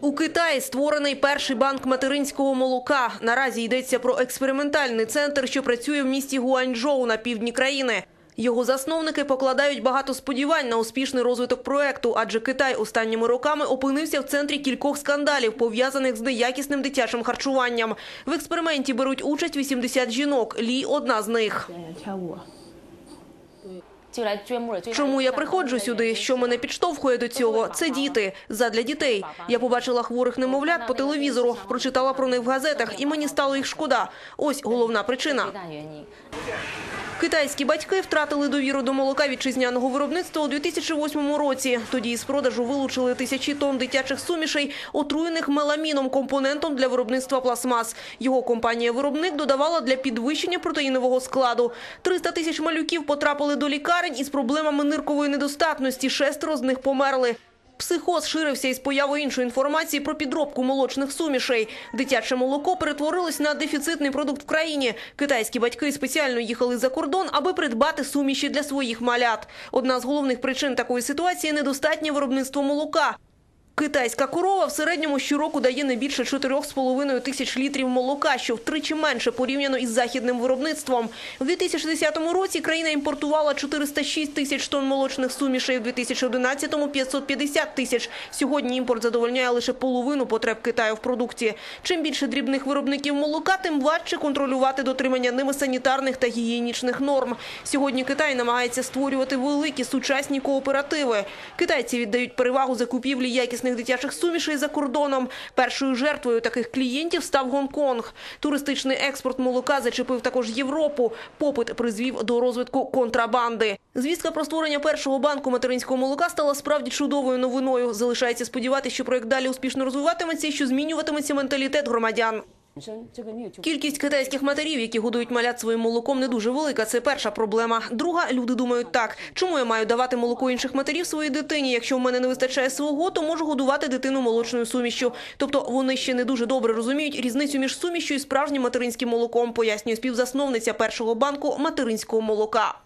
У Китаї створений перший банк материнського молока. Наразі йдеться про експериментальний центр, що працює в місті Гуанчжоу на півдні країни. Його засновники покладають багато сподівань на успішний розвиток проекту, адже Китай останніми роками опинився в центрі кількох скандалів, пов'язаних з неякісним дитячим харчуванням. В експерименті беруть участь 80 жінок. Лі – одна з них. Чому я приходжу сюди? Що мене підштовхує до цього? Це діти задля дітей. Я побачила хворих немовлят по телевізору, прочитала про них в газетах, і мені стало їх шкода. Ось головна причина. Китайські батьки втратили довіру до молока вітчизняного виробництва у 2008 році. Тоді із продажу вилучили тисячі тонн дитячих сумішей, отруєних меламіном, компонентом для виробництва пластмас. Його компанія-виробник додавала для підвищення протеїнового складу. 300 тисяч малюків потрапили до лікарні лікарень із проблемами ниркової недостатності. Шестеро з них померли. Психоз ширився із появою іншої інформації про підробку молочних сумішей. Дитяче молоко перетворилось на дефіцитний продукт в країні. Китайські батьки спеціально їхали за кордон, аби придбати суміші для своїх малят. Одна з головних причин такої ситуації – недостатнє виробництво молока. Китайська корова в середньому щороку дає не більше 4,5 тисяч літрів молока, що втричі менше порівняно із західним виробництвом. У 2010 році країна імпортувала 406 тисяч тонн молочних сумішей, у 2011 – 550 тисяч. Сьогодні імпорт задовольняє лише половину потреб Китаю в продукті. Чим більше дрібних виробників молока, тим важче контролювати дотримання ними санітарних та гігієнічних норм. Сьогодні Китай намагається створювати великі сучасні кооперативи. Китайці віддають перевагу закупівлі якісних дитячих сумішей за кордоном. Першою жертвою таких клієнтів став Гонконг. Туристичний експорт молока зачепив також Європу. Попит призвів до розвитку контрабанди. Звістка про створення першого банку материнського молока стала справді чудовою новиною. Залишається сподіватися, що проект далі успішно розвиватиметься і що змінюватиметься менталітет громадян. Кількість китайських матерів, які годують малят своїм молоком, не дуже велика. Це перша проблема. Друга люди думають так: чому я маю давати молоко інших матерів своїй дитині? Якщо в мене не вистачає свого, то можу годувати дитину молочною сумішчю. Тобто вони ще не дуже добре розуміють різницю між сумішчю і справжнім материнським молоком, пояснює співзасновниця першого банку материнського молока.